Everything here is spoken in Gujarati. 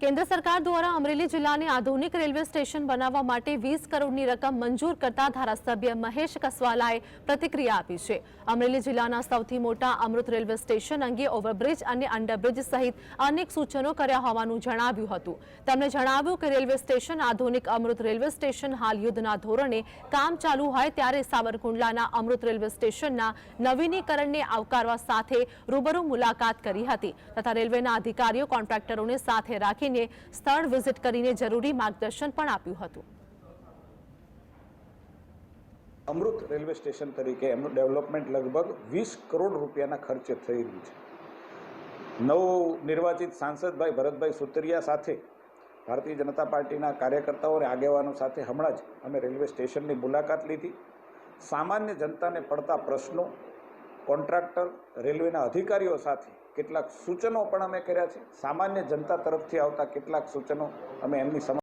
કેન્દ્ર સરકાર દ્વારા અમરેલી જિલ્લાને આધુનિક રેલવે સ્ટેશન બનાવવા માટે વીસ કરોડની રકમ મંજૂર કરતા ધારાસભ્ય મહેશ કસવાલાએ પ્રતિક્રિયા આપી છે. અમરેલી જિલ્લાના સૌથી મોટા અમૃત રેલવે સ્ટેશન અંગે ઓવરબ્રિજ અને અંડરબ્રિજ સહિત અનેક સૂચનો કર્યા હોવાનું જણાવ્યું હતું. તેમણે જણાવ્યું કે રેલવે સ્ટેશન આધુનિક અમૃત રેલવે સ્ટેશન હાલ યુદ્ધના ધોરણે કામ ચાલુ હોય ત્યારે સાવરકુંડલાના અમૃત રેલવે સ્ટેશનના નવીનીકરણને આવકારવા સાથે રૂબરૂ મુલાકાત કરી હતી તથા રેલવેના અધિકારીઓ કોન્ટ્રાક્ટરોને સાથે રાખીને સ્થળ વિઝિટ કરીને જરૂરી માર્ગદર્શન પણ આપ્યું હતું. અમૃત રેલવે સ્ટેશન તરીકે એમનું ડેવલપમેન્ટ લગભગ વીસ કરોડ રૂપિયાના ખર્ચે થઈ રહ્યું છે. નવ નિર્વાચિત સાંસદભાઈ ભરતભાઈ સુતરિયા સાથે ભારતીય જનતા પાર્ટીના કાર્યકર્તાઓ અને આગેવાનો સાથે હમણાં જ અમે રેલવે સ્ટેશનની મુલાકાત લીધી. સામાન્ય જનતાને પડતા પ્રશ્નો કોન્ટ્રાક્ટર, રેલવેના અધિકારીઓ સાથે કેટલાક સૂચનો પણ અમે કર્યા છે. સામાન્ય જનતા તરફથી આવતા કેટલાક સૂચનો અમે એમની સમક્ષ